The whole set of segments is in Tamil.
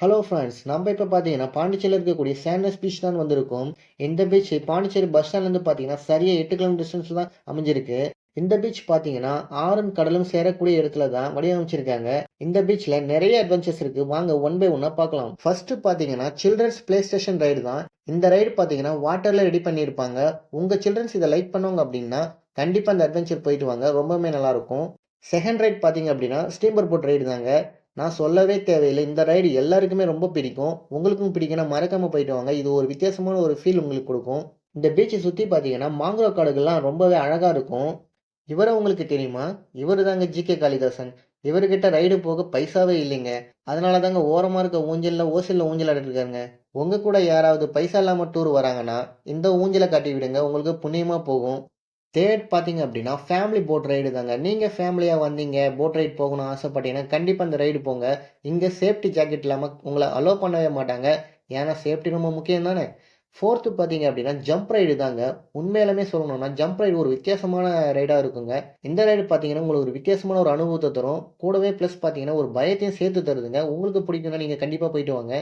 ஹலோ ஃப்ரெண்ட்ஸ் நம்ம இப்போ பார்த்தீங்கன்னா பாண்டிச்சேரியில் இருக்கக்கூடிய சேனஸ் பீச் தான் வந்திருக்கோம். இந்த பீச் பாண்டிச்சேரி பஸ் ஸ்டாண்ட்லேருந்து பார்த்தீங்கன்னா சரியாக எட்டு கிலோமீட்டர் டிஸ்டன்ஸ் தான் அமைஞ்சிருக்கு. இந்த பீச் பார்த்தீங்கன்னா ஆறும் கடலும் சேரக்கூடிய இடத்துல தான் வடிவமைச்சிருக்காங்க. இந்த பீச்சில் நிறைய அட்வென்ச்சர்ஸ் இருக்கு. வாங்க ஒன் பை ஒன்னாக பார்க்கலாம். ஃபர்ஸ்ட் பார்த்தீங்கன்னா சில்ட்ரன்ஸ் பிளே ஸ்டேஷன் ரைடு தான். இந்த ரைடு பார்த்தீங்கன்னா வாட்டரில் ரெடி பண்ணியிருப்பாங்க. உங்கள் சில்ட்ரன்ஸ் இதை லைக் பண்ணுவாங்க அப்படின்னா கண்டிப்பாக அந்த அட்வென்ச்சர் போயிட்டு வாங்க. ரொம்பவே நல்லாயிருக்கும் செகண்ட் ரைட் பார்த்தீங்க அப்படின்னா ஸ்டீம்பர் போட் ரைடு தாங்க. நான் சொல்லவே தேவையில்லை. இந்த ரைடு எல்லாருக்குமே ரொம்ப பிடிக்கும். உங்களுக்கும் பிடிக்கும்னா மறக்காமல் போயிட்டு வாங்க. இது ஒரு வித்தியாசமான ஒரு ஃபீல் உங்களுக்கு கொடுக்கும். இந்த பீச்சை சுற்றி பார்த்தீங்கன்னா மாங்குரோ காடுகள்லாம் ரொம்பவே அழகாக இருக்கும். இவரை உங்களுக்கு தெரியுமா? இவர் தாங்க ஜிகே காளிதாசன். இவர்கிட்ட ரைடு போக பைசாவே இல்லைங்க. அதனால தாங்க ஓரமாக இருக்க ஊஞ்சலில் ஓசலில் ஊஞ்சல் ஆடிட்டு உங்கள் கூட யாராவது பைசா இல்லாமல் டூர் வராங்கன்னா இந்த ஊஞ்சலை காட்டி விடுங்க உங்களுக்கு புண்ணியமாக போகும். தேர்ட் பார்த்தீங்க அப்படின்னா ஃபேமிலி போட் ரைடு தாங்க. நீங்கள் ஃபேமிலியாக வந்தீங்க போட் ரைடு போகணும்னு ஆசைப்பட்டீங்கன்னா கண்டிப்பாக அந்த ரைடு போங்க. இங்கே சேஃப்டி ஜாக்கெட் இல்லாமல் உங்களை அலோவ் பண்ணவே மாட்டாங்க. ஏன்னா சேஃப்டி ரொம்ப முக்கியம் தானே. ஃபோர்த்து பார்த்தீங்க அப்படின்னா ஜம்ப் ரைடு தாங்க. உண்மையிலுமே சொல்லணும்னா ஜம்ப் ரைடு ஒரு வித்தியாசமான ரைடாக இருக்குங்க. இந்த ரைடு பார்த்தீங்கன்னா உங்களுக்கு ஒரு வித்தியாசமான ஒரு அனுபவத்தை தரும். கூடவே ப்ளஸ் பார்த்தீங்கன்னா ஒரு பயத்தையும் சேர்த்து தருதுங்க. உங்களுக்கு பிடிக்கும்னா நீங்கள் கண்டிப்பாக போயிட்டு வாங்க.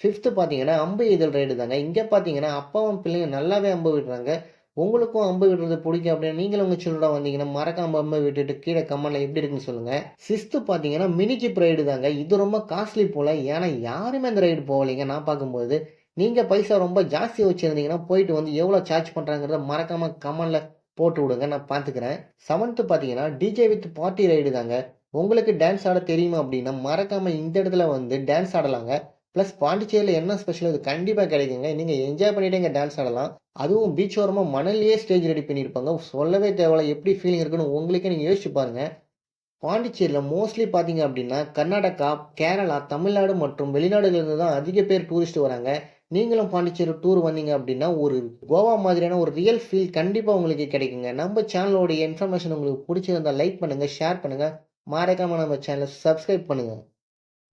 ஃபிஃப்த்து பார்த்தீங்கன்னா அம்பு இதழ் ரைடு தாங்க. இங்கே பார்த்தீங்கன்னா அப்பாவும் பிள்ளைங்க நல்லாவே அம்பு விடுறாங்க. உங்களுக்கும் அம்பு விடுறது பிடிக்கும் அப்படின்னு நீங்களும் உங்கள் சில்ட்ரன் வந்தீங்கன்னா மறக்காம அம்பு விட்டுட்டு கீழே கமெண்ட்ல எப்படி இருக்குன்னு சொல்லுங்கள் சிக்ஸ்த்து பார்த்தீங்கன்னா மினிஜிப் ரைடு தாங்க. இது ரொம்ப காஸ்ட்லி போல. ஏன்னா யாருமே அந்த ரைடு போகலைங்க. நான் பார்க்கும்போது நீங்கள் பைசா ரொம்ப ஜாஸ்தி வச்சுருந்தீங்கன்னா போயிட்டு வந்து எவ்வளோ சார்ஜ் பண்ணுறாங்கிறத மறக்காமல் கமெண்ட்ல போட்டு விடுங்க. நான் பார்த்துக்கிறேன். செவன்த்து பார்த்தீங்கன்னா டிஜே வித் பார்ட்டி ரைடு தாங்க. உங்களுக்கு டான்ஸ் ஆட தெரியுமா அப்படின்னா மறக்காமல் இந்த இடத்துல வந்து டான்ஸ் ஆடலாங்க. ப்ளஸ் பாண்டிச்சேரியில் என்ன ஸ்பெஷல் அது கண்டிப்பாக கிடைக்குங்க. நீங்கள் என்ஜாய் பண்ணிட்டு இங்கே டான்ஸ் ஆடலாம். அதுவும் பீச் ஓரமாக மணல்லையே ஸ்டேஜ் ரெடி பண்ணியிருப்பாங்க. சொல்லவே தேவையில்ல. எப்படி ஃபீலிங் இருக்குன்னு உங்களுக்கே நீங்கள் யோசிச்சு பாருங்கள் பாண்டிச்சேரியில் மோஸ்ட்லி பார்த்தீங்க அப்படின்னா கர்நாடகா கேரளா தமிழ்நாடு மற்றும் வெளிநாடுகளிலிருந்து தான் அதிக பேர் டூரிஸ்ட் வராங்க. நீங்களும் பாண்டிச்சேரி டூர் வந்தீங்க அப்படின்னா ஒரு கோவா மாதிரியான ஒரு ரியல் ஃபீல் கண்டிப்பாக உங்களுக்கு கிடைக்குங்க. நம்ம சேனலோடைய இன்ஃபர்மேஷன் உங்களுக்கு பிடிச்சிருந்தா லைக் பண்ணுங்கள் ஷேர் பண்ணுங்கள் மறக்காமல் நம்ம சேனலை சப்ஸ்கிரைப் பண்ணுங்கள்